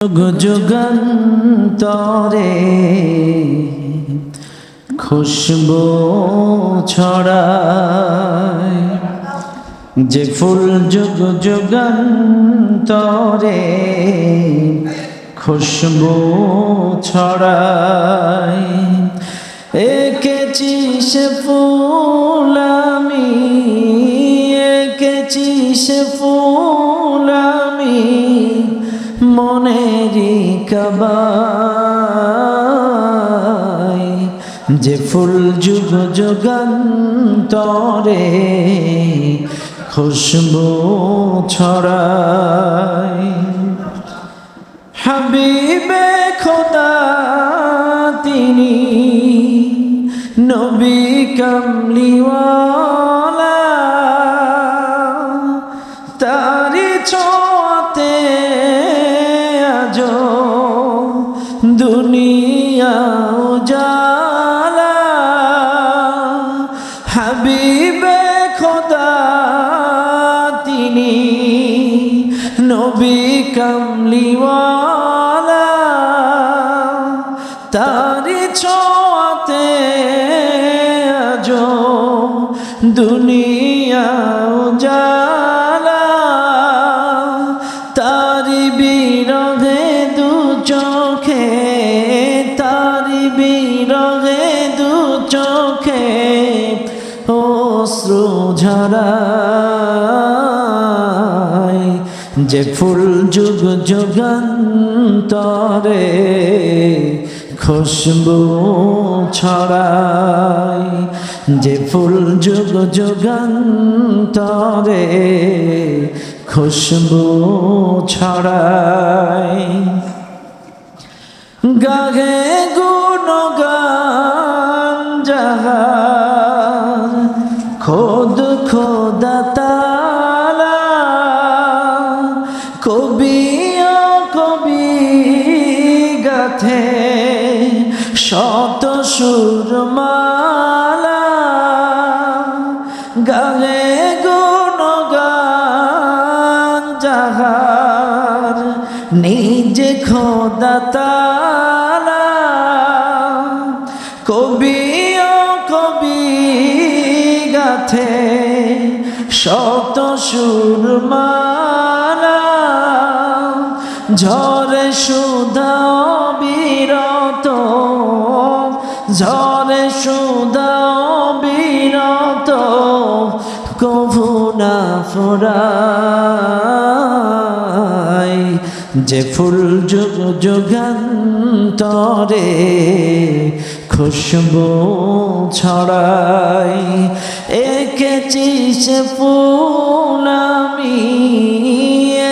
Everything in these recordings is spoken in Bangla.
যুগ যুগান্তরে খুশবু ছড়ায়। যে ফুল যুগ যুগান্তরে খুশবু ছড়ায়। এঁকেছি সে ফুল আমি, এঁকেছি সে কাবাই যে ফুল যুগ যুগান্তরে খুশবু ছড়ায়। হাবিবে খোদা তিনি নবী কামলিওয়ালা তারি ছোঁয়াতে দুনিয়া উজালা, হাবিবে খোদা, তিনি নবী কামলিওয়ালা। তারি ছোঁয়াতে আজ দুনিয়া উজালা তারি বিরহে দু অশ্রু ঝরায় যে ফুল যুগ যুগান্তরে খুশবু ছড়ায় যে ফুল যুগ যুগান্তরে খুশবু ছড়ায় গাগে গুণগান যাহার খোদ খোদা তালা কবি কবি গাথে, শত সুরমালা, গালে গুণগান যাহার, নিজ খোদা তালা কবি গাথে শত সুরমালা ঝরে সুধা বিরত ঝরে সুধা বিরত কভু না ফোরাই, যে ফুল যুগ যুগান্তরে খুশবু ছড়াই এঁকেছি সে ফুল আমি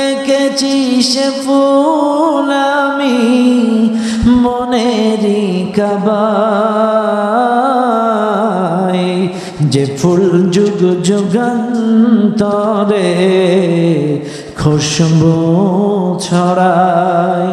এঁকেছি সে ফুল আমি মনেরই কাবাই। যে ফুল যুগ যুগান্তরে খুশবু ছড়াই